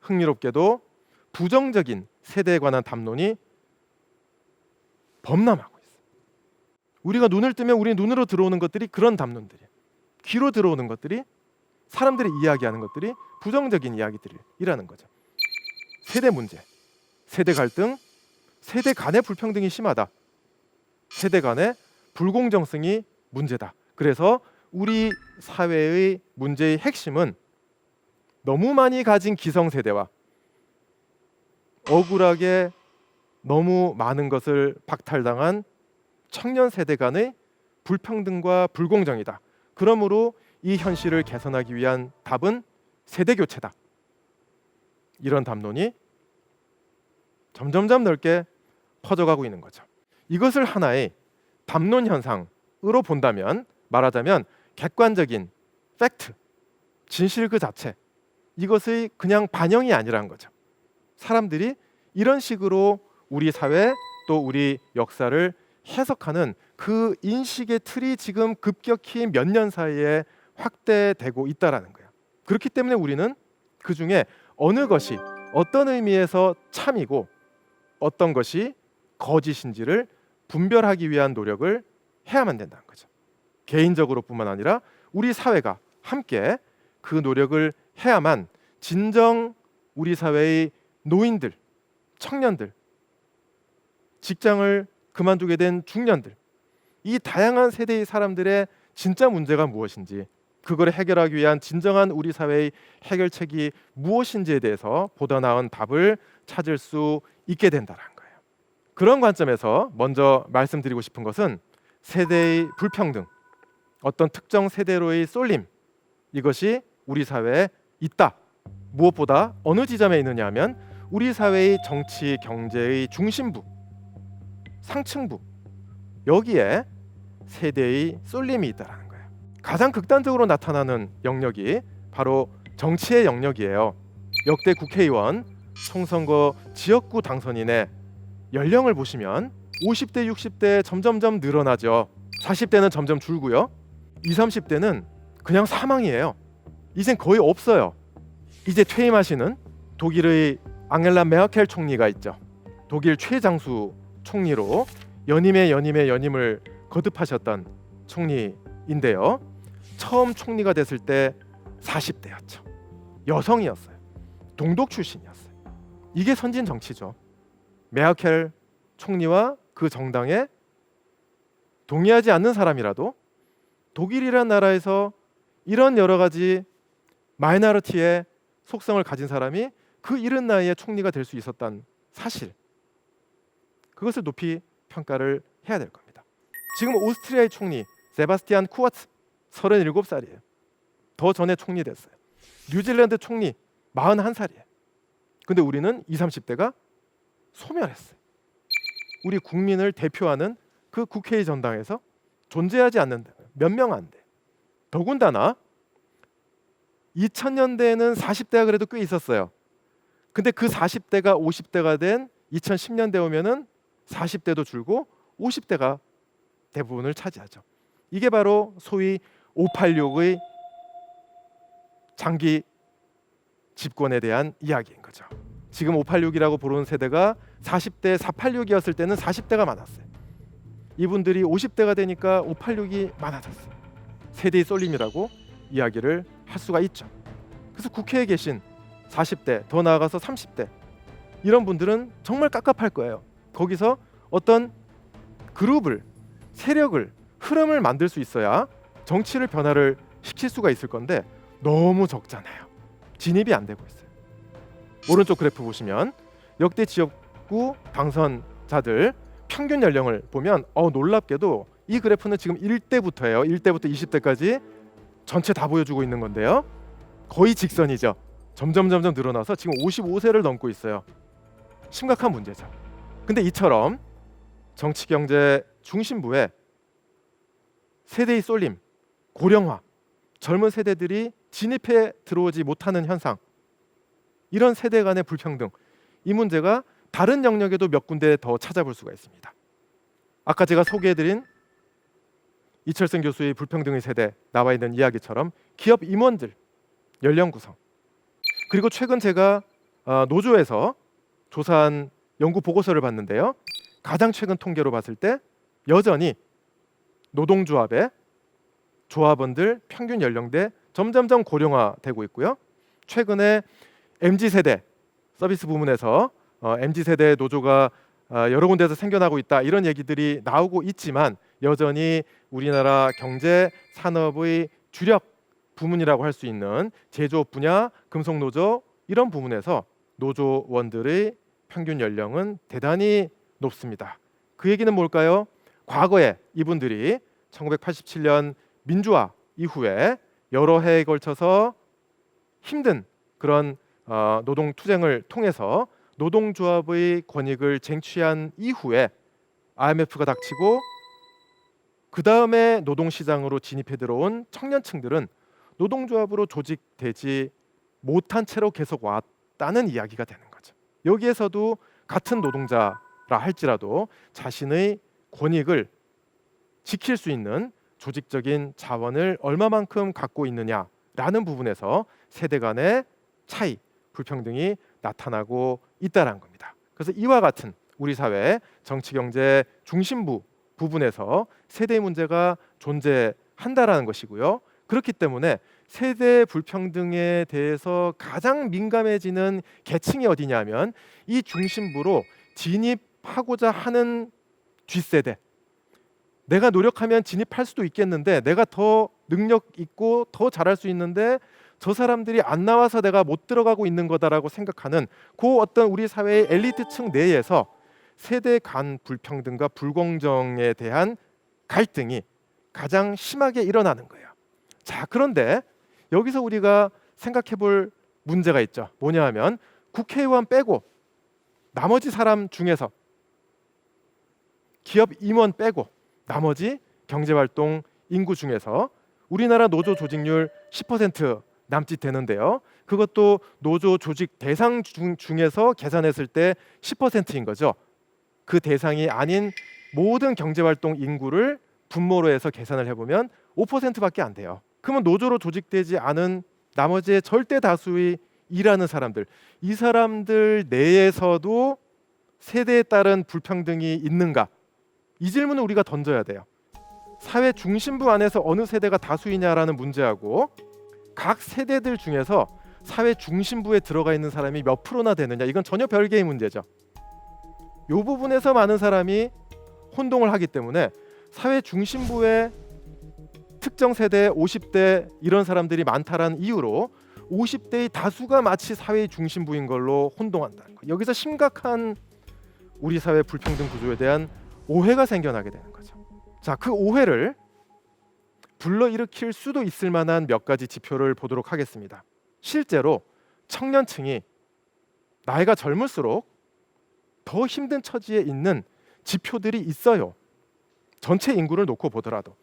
흥미롭게도 부정적인 세대에 관한 담론이 범람하고 있어요. 우리가 눈을 뜨면 우리 눈으로 들어오는 것들이 그런 담론들이에요. 귀로 들어오는 것들이 사람들이 이야기하는 것들이 부정적인 이야기들이라는 거죠. 세대 문제, 세대 갈등, 세대 간의 불평등이 심하다. 세대 간의 불공정성이 문제다. 그래서 우리 사회의 문제의 핵심은 너무 많이 가진 기성세대와 억울하게 너무 많은 것을 박탈당한 청년 세대 간의 불평등과 불공정이다. 그러므로 이 현실을 개선하기 위한 답은 세대 교체다. 이런 담론이 점점점 넓게 퍼져가고 있는 거죠. 이것을 하나의 담론 현상으로 본다면 말하자면 객관적인 팩트, 진실 그 자체 이것의 그냥 반영이 아니라는 거죠. 사람들이 이런 식으로 우리 사회 또 우리 역사를 해석하는 그 인식의 틀이 지금 급격히 몇 년 사이에 확대되고 있다라는 거예요. 그렇기 때문에 우리는 그 중에 어느 것이 어떤 의미에서 참이고 어떤 것이 거짓인지를 분별하기 위한 노력을 해야만 된다는 거죠. 개인적으로뿐만 아니라 우리 사회가 함께 그 노력을 해야만 진정 우리 사회의 노인들, 청년들, 직장을 그만두게 된 중년들, 이 다양한 세대의 사람들의 진짜 문제가 무엇인지, 그걸 해결하기 위한 진정한 우리 사회의 해결책이 무엇인지에 대해서 보다 나은 답을 찾을 수 있게 된다는 거예요. 그런 관점에서 먼저 말씀드리고 싶은 것은 세대의 불평등, 어떤 특정 세대로의 쏠림 이것이 우리 사회에 있다. 무엇보다 어느 지점에 있느냐 하면 우리 사회의 정치 경제의 중심부 상층부 여기에 세대의 쏠림이 있다라는 거예요. 가장 극단적으로 나타나는 영역이 바로 정치의 영역이에요. 역대 국회의원 총선거 지역구 당선인의 연령을 보시면 50대, 60대 점점점 늘어나죠. 40대는 점점 줄고요. 20, 30대는 그냥 사망이에요. 이젠 거의 없어요. 이제 퇴임하시는 독일의 앙겔라 메르켈 총리가 있죠. 독일 최장수 총리로 연임의 연임의 연임을 거듭하셨던 총리인데요. 처음 총리가 됐을 때 40대였죠. 여성이었어요. 동독 출신이었어요. 이게 선진 정치죠. 메르켈 총리와 그 정당에 동의하지 않는 사람이라도 독일이란 나라에서 이런 여러 가지 마이너리티의 속성을 가진 사람이 그 이른 나이에 총리가 될 수 있었던 사실 그것을 높이 평가를 해야 될 겁니다. 지금 오스트리아의 총리 세바스티안 쿠와츠 37살이에요. 더 전에 총리 됐어요. 뉴질랜드 총리 41살이에요. 근데 우리는 20, 30대가 소멸했어요. 우리 국민을 대표하는 그 국회의 전당에서 존재하지 않는다. 몇 명 안 돼. 더군다나 2000년대에는 40대가 그래도 꽤 있었어요. 근데 그 40대가 50대가 된 2010년대 오면은 40대도 줄고 50대가 대부분을 차지하죠. 이게 바로 소위 586의 장기 집권에 대한 이야기인 거죠. 지금 586이라고 부르는 세대가 40대 486이었을 때는 40대가 많았어요. 이분들이 50대가 되니까 586이 많아졌어요. 세대의 쏠림이라고 이야기를 할 수가 있죠. 그래서 국회에 계신 40대 더 나아가서 30대 이런 분들은 정말 깝깝할 거예요. 거기서 어떤 그룹을 세력을 흐름을 만들 수 있어야 정치를 변화를 시킬 수가 있을 건데 너무 적잖아요. 진입이 안 되고 있어요. 오른쪽 그래프 보시면 역대 지역구 당선자들 평균 연령을 보면 어 놀랍게도 이 그래프는 지금 1대부터예요. 1대부터 20대까지 전체 다 보여주고 있는 건데요. 거의 직선이죠. 점점 점점 늘어나서 지금 55세를 넘고 있어요. 심각한 문제죠. 근데 이처럼 정치 경제 중심부에 세대의 쏠림, 고령화, 젊은 세대들이 진입해 들어오지 못하는 현상, 이런 세대 간의 불평등, 이 문제가 다른 영역에도 몇 군데 더 찾아볼 수가 있습니다. 아까 제가 소개해드린 이철승 교수의 불평등의 세대 나와 있는 이야기처럼 기업 임원들 연령 구성 그리고 최근 제가 어, 노조에서 조사한 연구 보고서를 봤는데요. 가장 최근 통계로 봤을 때 여전히 노동조합의 조합원들 평균 연령대 점점점 고령화되고 있고요. 최근에 MZ 세대 서비스 부문에서 어, MZ 세대 노조가 어, 여러 군데서 생겨나고 있다 이런 얘기들이 나오고 있지만 여전히 우리나라 경제 산업의 주력 부문이라고 할 수 있는 제조업 분야, 금속 노조 이런 부문에서 노조원들의 평균 연령은 대단히 높습니다. 그 얘기는 뭘까요? 과거에 이분들이 1987년 민주화 이후에 여러 해에 걸쳐서 힘든 그런 어, 노동 투쟁을 통해서 노동조합의 권익을 쟁취한 이후에 IMF가 닥치고 그 다음에 노동시장으로 진입해 들어온 청년층들은 노동조합으로 조직되지 못한 채로 계속 왔다는 이야기가 되는 거죠. 여기에서도 같은 노동자라 할지라도 자신의 권익을 지킬 수 있는 조직적인 자원을 얼마만큼 갖고 있느냐라는 부분에서 세대 간의 차이, 불평등이 나타나고 있다는 겁니다. 그래서 이와 같은 우리 사회 정치 경제 중심부 부분에서 세대 문제가 존재한다라는 것이고요. 그렇기 때문에 세대 불평등에 대해서 가장 민감해지는 계층이 어디냐면 이 중심부로 진입하고자 하는 뒷세대. 내가 노력하면 진입할 수도 있겠는데 내가 더 능력 있고 더 잘할 수 있는데 저 사람들이 안 나와서 내가 못 들어가고 있는 거다라고 생각하는 그 어떤 우리 사회의 엘리트층 내에서 세대 간 불평등과 불공정에 대한 갈등이 가장 심하게 일어나는 거예요. 자, 그런데 여기서 우리가 생각해 볼 문제가 있죠. 뭐냐 하면 국회의원 빼고 나머지 사람 중에서 기업 임원 빼고 나머지 경제활동 인구 중에서 우리나라 노조 조직률 10% 남짓 되는데요. 그것도 노조 조직 대상 중, 중에서 계산했을 때 10%인 거죠. 그 대상이 아닌 모든 경제활동 인구를 분모로 해서 계산을 해보면 5%밖에 안 돼요. 그러면 노조로 조직되지 않은 나머지의 절대 다수의 일하는 사람들, 이 사람들 내에서도 세대에 따른 불평등이 있는가? 이 질문을 우리가 던져야 돼요. 사회 중심부 안에서 어느 세대가 다수이냐라는 문제하고 각 세대들 중에서 사회 중심부에 들어가 있는 사람이 몇 프로나 되느냐 이건 전혀 별개의 문제죠. 이 부분에서 많은 사람이 혼동을 하기 때문에 사회 중심부에 특정 세대 50대 이런 사람들이 많다라는 이유로 50대의 다수가 마치 사회 중심부인 걸로 혼동한다는 거. 여기서 심각한 우리 사회 불평등 구조에 대한 오해가 생겨나게 되는 거죠. 자, 그 오해를 불러일으킬 수도 있을 만한 몇 가지 지표를 보도록 하겠습니다. 실제로 청년층이 나이가 젊을수록 더 힘든 처지에 있는 지표들이 있어요. 전체 인구를 놓고 보더라도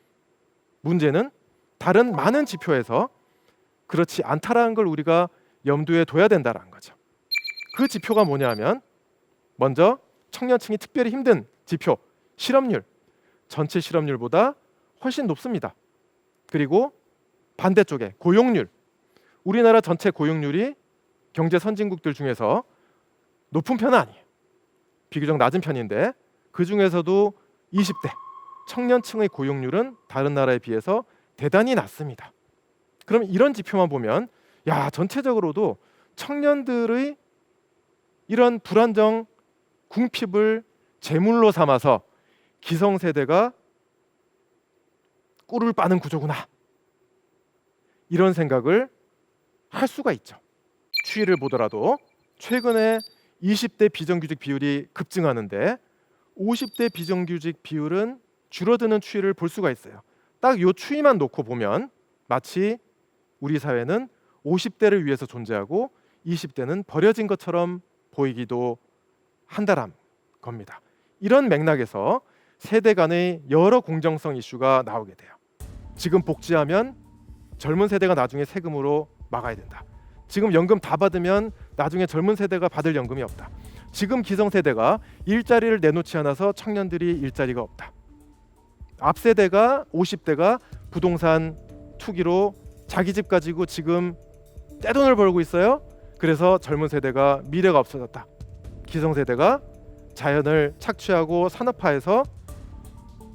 문제는 다른 많은 지표에서 그렇지 않다라는 걸 우리가 염두에 둬야 된다라는 거죠. 그 지표가 뭐냐면 먼저 청년층이 특별히 힘든 지표 실업률 전체 실업률보다 훨씬 높습니다. 그리고 반대쪽에 고용률 우리나라 전체 고용률이 경제 선진국들 중에서 높은 편은 아니에요. 비교적 낮은 편인데 그 중에서도 20대 청년층의 고용률은 다른 나라에 비해서 대단히 낮습니다. 그럼 이런 지표만 보면 야 전체적으로도 청년들의 이런 불안정 궁핍을 제물로 삼아서 기성세대가 꿀을 빠는 구조구나 이런 생각을 할 수가 있죠. 추이를 보더라도 최근에 20대 비정규직 비율이 급증하는데 50대 비정규직 비율은 줄어드는 추이를 볼 수가 있어요. 딱 요 추이만 놓고 보면 마치 우리 사회는 50대를 위해서 존재하고 20대는 버려진 것처럼 보이기도 한다란 겁니다. 이런 맥락에서 세대 간의 여러 공정성 이슈가 나오게 돼요. 지금 복지하면 젊은 세대가 나중에 세금으로 막아야 된다. 지금 연금 다 받으면 나중에 젊은 세대가 받을 연금이 없다. 지금 기성 세대가 일자리를 내놓지 않아서 청년들이 일자리가 없다. 앞 세대가 50대가 부동산 투기로 자기 집 가지고 지금 떼돈을 벌고 있어요. 그래서 젊은 세대가 미래가 없어졌다. 기성세대가 자연을 착취하고 산업화해서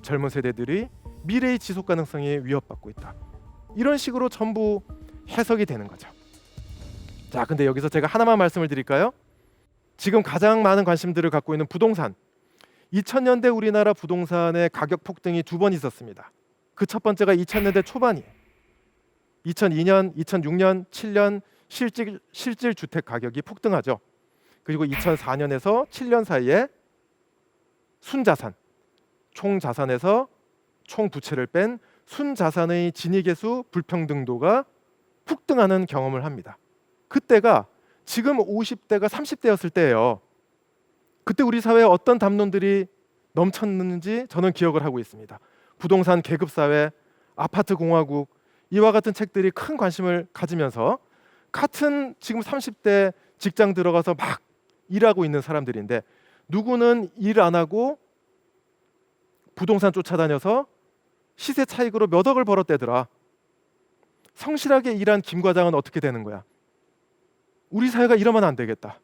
젊은 세대들이 미래의 지속 가능성이 위협받고 있다. 이런 식으로 전부 해석이 되는 거죠. 자, 근데 여기서 제가 하나만 말씀을 드릴까요? 지금 가장 많은 관심들을 갖고 있는 부동산. 2000년대 우리나라 부동산의 가격 폭등이 두 번 있었습니다. 그 첫 번째가 2000년대 초반이에요. 2002년, 2006년, 7년 실질 실질 주택 가격이 폭등하죠. 그리고 2004년에서 7년 사이에 순자산, 총 자산에서 총 부채를 뺀 순자산의 진위계수 불평등도가 폭등하는 경험을 합니다. 그때가 지금 50대가 30대였을 때예요. 그때 우리 사회에 어떤 담론들이 넘쳤는지 저는 기억을 하고 있습니다. 부동산 계급 사회, 아파트 공화국 이와 같은 책들이 큰 관심을 가지면서 같은 지금 30대 직장 들어가서 막 일하고 있는 사람들인데 누구는 일 안 하고 부동산 쫓아다녀서 시세 차익으로 몇 억을 벌었대더라. 성실하게 일한 김 과장은 어떻게 되는 거야? 우리 사회가 이러면 안 되겠다.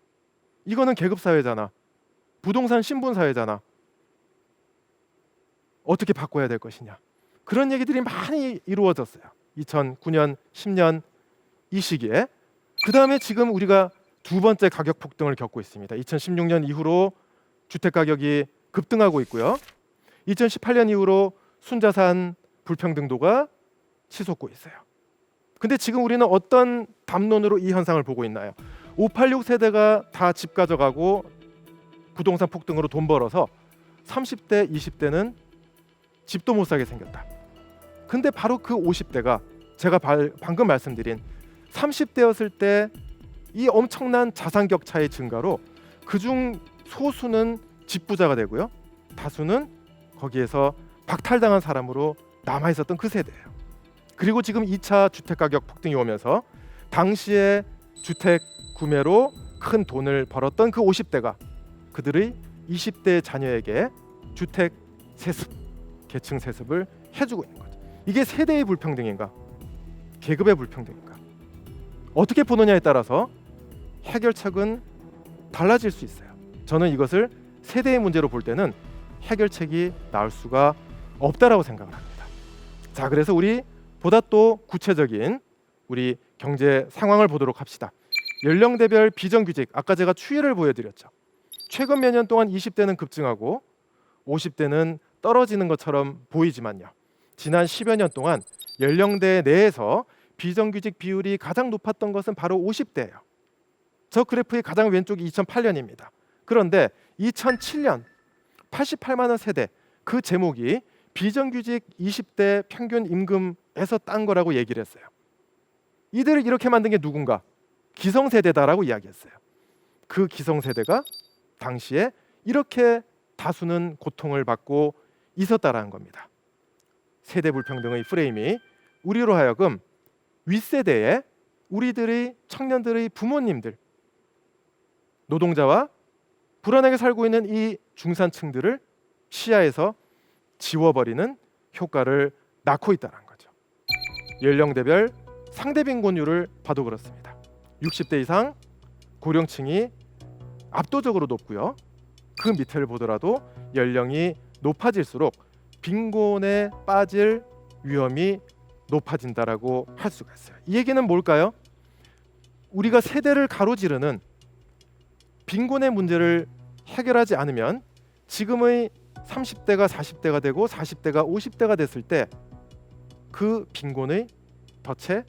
이거는 계급 사회잖아. 부동산 신분 사회잖아. 어떻게 바꿔야 될 것이냐. 그런 얘기들이 많이 이루어졌어요. 2009년, 10년 이 시기에 그 다음에 지금 우리가 두 번째 가격 폭등을 겪고 있습니다. 2016년 이후로 주택 가격이 급등하고 있고요. 2018년 이후로 순자산 불평등도가 치솟고 있어요. 근데 지금 우리는 어떤 담론으로 이 현상을 보고 있나요? 586 세대가 다 집 가져가고 부동산 폭등으로 돈 벌어서 30대, 20대는 집도 못 사게 생겼다. 근데 바로 그 50대가 제가 발- 방금 말씀드린 30대였을 때 이 엄청난 자산 격차의 증가로 그중 소수는 집부자가 되고요. 다수는 거기에서 박탈당한 사람으로 남아 있었던 그 세대예요. 그리고 지금 2차 주택 가격 폭등이 오면서 당시에 주택 구매로 큰 돈을 벌었던 그 50대가 그들의 20대 자녀에게 주택 세습, 계층 세습을 해주고 있는 거죠. 이게 세대의 불평등인가, 계급의 불평등인가? 어떻게 보느냐에 따라서 해결책은 달라질 수 있어요. 저는 이것을 세대의 문제로 볼 때는 해결책이 나올 수가 없다라고 생각을 합니다. 자, 그래서 우리 보다 또 구체적인 우리 경제 상황을 보도록 합시다. 연령대별 비정규직 아까 제가 추이를 보여드렸죠. 최근 몇 년 동안 20대는 급증하고 50대는 떨어지는 것처럼 보이지만요. 지난 10여 년 동안 연령대 내에서 비정규직 비율이 가장 높았던 것은 바로 50대예요. 저 그래프의 가장 왼쪽이 2008년입니다. 그런데 2007년 88만 원 세대 그 제목이 비정규직 20대 평균 임금에서 딴 거라고 얘기를 했어요. 이들을 이렇게 만든 게 누군가? 기성세대다라고 이야기했어요. 그 기성세대가 당시에 이렇게 다수는 고통을 받고 있었다라는 겁니다. 세대 불평등의 프레임이 우리로 하여금 윗세대의 우리들의 청년들의 부모님들 노동자와 불안하게 살고 있는 이 중산층들을 시야에서 지워버리는 효과를 낳고 있다는 거죠. 연령대별 상대 빈곤율을 봐도 그렇습니다. 60대 이상 고령층이 압도적으로 높고요. 그 밑을 보더라도 연령이 높아질수록 빈곤에 빠질 위험이 높아진다라고 할 수가 있어요. 이 얘기는 뭘까요? 우리가 세대를 가로지르는 빈곤의 문제를 해결하지 않으면 지금의 30대가 40대가 되고 40대가 50대가 됐을 때 그 빈곤의 덫에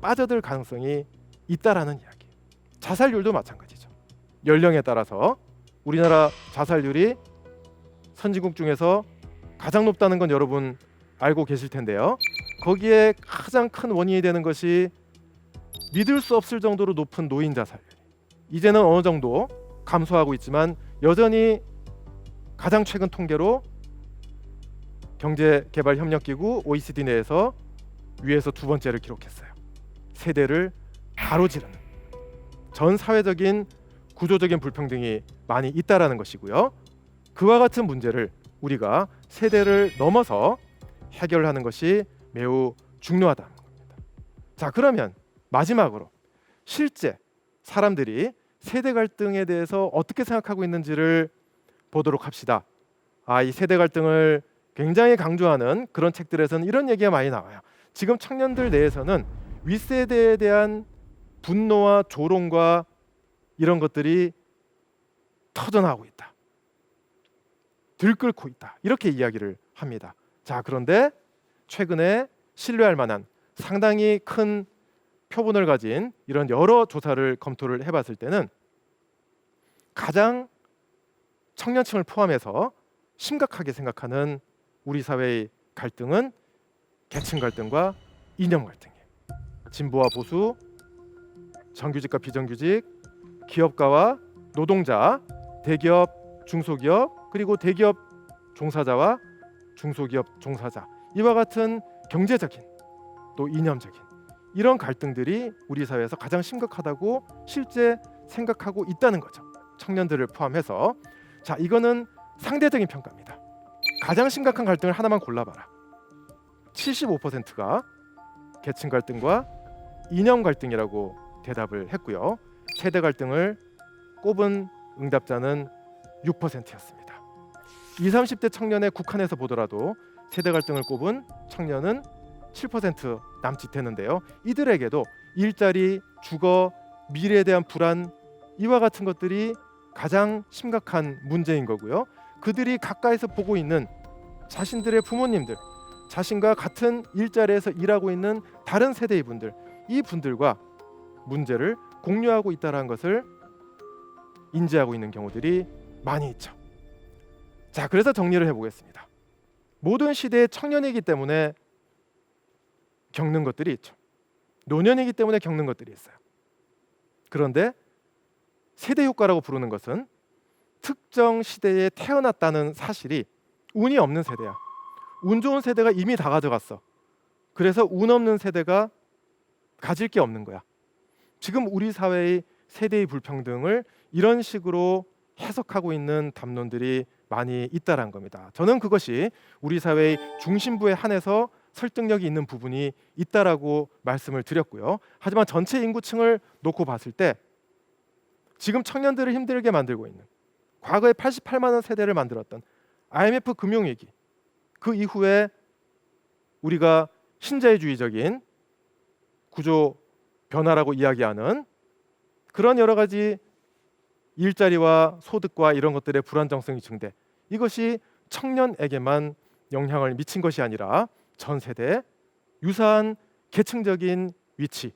빠져들 가능성이 있다라는 이야기. 자살률도 마찬가지죠. 연령에 따라서 우리나라 자살률이 선진국 중에서 가장 높다는 건 여러분 알고 계실 텐데요. 거기에 가장 큰 원인이 되는 것이 믿을 수 없을 정도로 높은 노인 자살률. 이제는 어느 정도 감소하고 있지만 여전히 가장 최근 통계로 경제개발협력기구 OECD 내에서 위에서 두 번째를 기록했어요. 세대를 가로지르는 전 사회적인 구조적인 불평등이 많이 있다라는 것이고요. 그와 같은 문제를 우리가 세대를 넘어서 해결하는 것이 매우 중요하다는 겁니다. 자, 그러면 마지막으로 실제 사람들이 세대 갈등에 대해서 어떻게 생각하고 있는지를 보도록 합시다. 아, 이 세대 갈등을 굉장히 강조하는 그런 책들에서는 이런 얘기가 많이 나와요. 지금 청년들 내에서는 윗세대에 대한 분노와 조롱과 이런 것들이 터져나오고 있다. 들끓고 있다. 이렇게 이야기를 합니다. 자, 그런데 최근에 신뢰할 만한 상당히 큰 표본을 가진 이런 여러 조사를 검토를 해봤을 때는 가장 청년층을 포함해서 심각하게 생각하는 우리 사회의 갈등은 계층 갈등과 이념 갈등이에요. 진보와 보수, 정규직과 비정규직, 기업가와 노동자, 대기업, 중소기업, 그리고 대기업 종사자와 중소기업 종사자 이와 같은 경제적인 또 이념적인 이런 갈등들이 우리 사회에서 가장 심각하다고 실제 생각하고 있다는 거죠. 청년들을 포함해서 자 이거는 상대적인 평가입니다. 가장 심각한 갈등을 하나만 골라봐라. 75%가 계층 갈등과 이념 갈등이라고 대답을 했고요. 세대 갈등을 꼽은 응답자는 6%였습니다. 20, 30대 청년의 국한에서 보더라도 세대 갈등을 꼽은 청년은 7% 남짓했는데요. 이들에게도 일자리, 주거, 미래에 대한 불안 이와 같은 것들이 가장 심각한 문제인 거고요. 그들이 가까이서 보고 있는 자신들의 부모님들, 자신과 같은 일자리에서 일하고 있는 다른 세대의 분들, 이 분들과 문제를 공유하고 있다는 것을 인지하고 있는 경우들이 많이 있죠. 자, 그래서 정리를 해보겠습니다. 모든 시대의 청년이기 때문에 겪는 것들이 있죠. 노년이기 때문에 겪는 것들이 있어요. 그런데 세대 효과라고 부르는 것은 특정 시대에 태어났다는 사실이 운이 없는 세대야. 운 좋은 세대가 이미 다 가져갔어. 그래서 운 없는 세대가 가질 게 없는 거야. 지금 우리 사회의 세대의 불평등을 이런 식으로 해석하고 있는 담론들이 많이 있다란 겁니다. 저는 그것이 우리 사회의 중심부에 한해서 설득력이 있는 부분이 있다라고 말씀을 드렸고요. 하지만 전체 인구층을 놓고 봤을 때 지금 청년들을 힘들게 만들고 있는 과거에 88만 원 세대를 만들었던 IMF 금융 위기 그 이후에 우리가 신자유주의적인 구조 변화라고 이야기하는 그런 여러 가지 일자리와 소득과 이런 것들의 불안정성이 증대. 이것이 청년에게만 영향을 미친 것이 아니라 전 세대 유사한 계층적인 위치,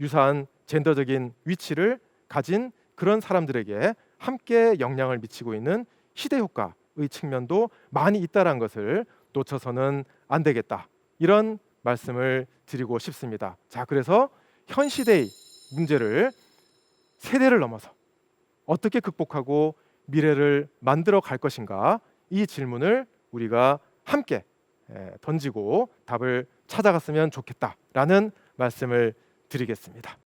유사한 젠더적인 위치를 가진 그런 사람들에게 함께 영향을 미치고 있는 시대 효과의 측면도 많이 있다는 것을 놓쳐서는 안 되겠다. 이런 말씀을 드리고 싶습니다. 자, 그래서 현 시대의 문제를 세대를 넘어서 어떻게 극복하고 미래를 만들어 갈 것인가 이 질문을 우리가 함께 에, 던지고 답을 찾아갔으면 좋겠다라는 말씀을 드리겠습니다.